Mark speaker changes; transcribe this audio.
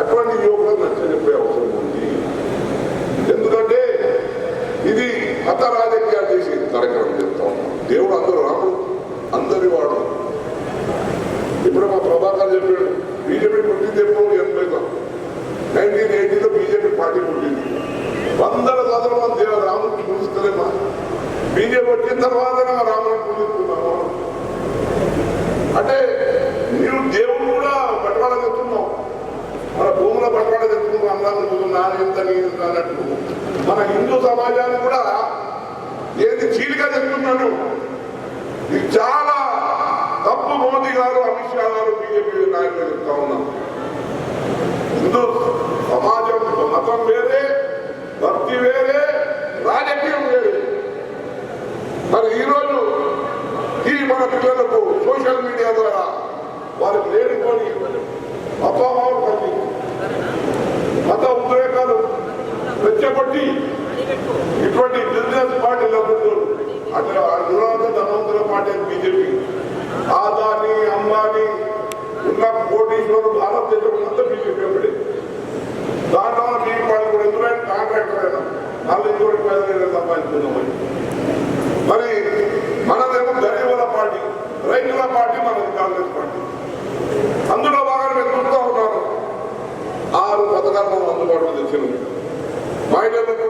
Speaker 1: అటువంటి యువకులను నచ్చజెప్పే అవసరం ఉంది. ఎందుకంటే ఇది మత రాజకీయాలు చేసి కార్యక్రమం ఉన్నాం. దేవుడు అందరూ రాముడు అందరి వాడు. ఇప్పుడు మా ప్రభాకర్ చెప్పాడు బీజేపీ పుట్టింది ఎప్పుడు ఎనభైలో నైన్టీన్ ఎయిటీలో బీజేపీ పార్టీ పుట్టింది. వందల సంవత్సరం మంది రాముడు చూస్తలేమా బీజేపీ వచ్చిన తర్వాత అన్నట్టు. మన హిందూ సమాజాన్ని కూడా ఏది చీలిగా చెప్తున్నాను ఇది చాలా తప్పు మోదీ గారు అమిత్ షా గారు బీజేపీ నాయకులు చెప్తా ఉన్నాం. హిందూ సమాజం మతం వేరే భక్తి వేరే రాజకీయం వేరే. మరి ఈరోజు ఈ మన పిల్లలకు సోషల్ అంటే బీజేపీ. ఆదాని అంబాని ఉన్న కోటీశ్వరుడు భారతదేశం అంతా బీజేపీ ఎప్పుడే దాంట్లో మీ వాళ్ళు కూడా ఎందుకంటే కాంట్రాక్టర్ అయినా? వాళ్ళు ఇంకొకటి ప్రజలు సంపాదించుకుందామని మరి మనదేమో గరీబుల పార్టీ రైతుల పార్టీ మనది కాంగ్రెస్ పార్టీ. అందులో బాగా మీరు చూస్తూ ఉన్నారు. ఆరు పథకాలు మనం అందుబాటులో తెచ్చినాం మహిళలకు